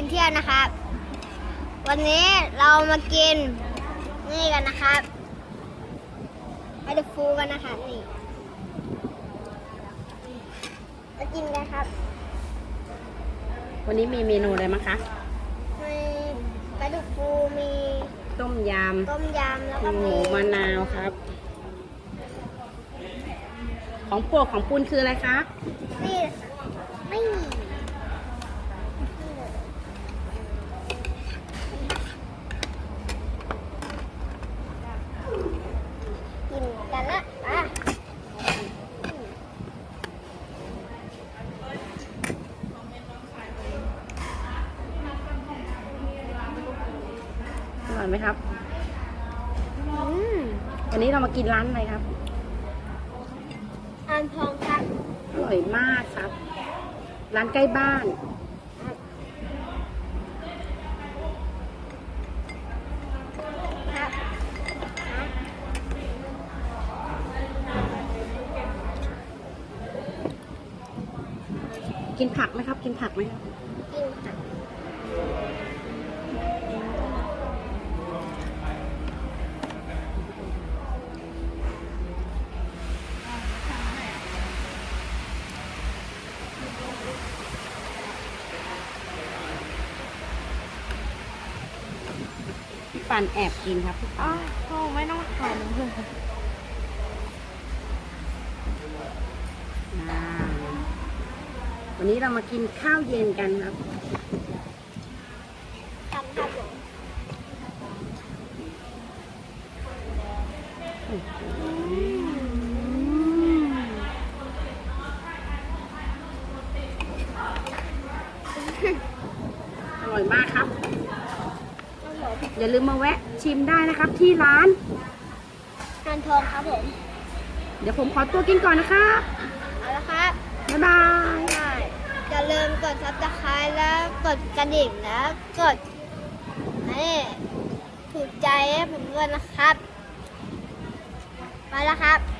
วันนี้เรามากินนี่กันนะครับไอเดฟูกันนะคะนี่มากินกันครับวันนี้มีเมนูอะไรมั้งคะมีปลาดุกฟูมีต้มยต้มยำแล้วำก็มีหมีมูมะนาวครับ ของโปรดของปุณคืออะไรคะนี่ไม่มีกินกันละอะ อ ร่อยไหมครับอืมวันนี้เรามากินร้านอะไรครับอ่านทองครับอร่อยมากครับ ร้านใกล้บ้านครับกินผักไหมครับ กินผักไหมครับกินค่ะ ปันแอบกินครับพี่ปันพ่อไม่ต้องถ่ายหนูเลยอ่าวันนี้เรามากินข้าวเย็นกันครับ ทำครับผมอร่อยมากครับครับผม อย่าลืมมาแวะชิมได้นะครับที่ร้านอ่านทองครับผม เดี๋ยวผมขอตัวกินก่อนนะครับเอาละครับบ๊ายบายใช่อย่าลืมกดซับสไครต์แล้วกดกระดิ่งแล้วกดนี่ถูกใจให้ผมด้วยนะครับ ไปแล้วครับบ๊ายบาย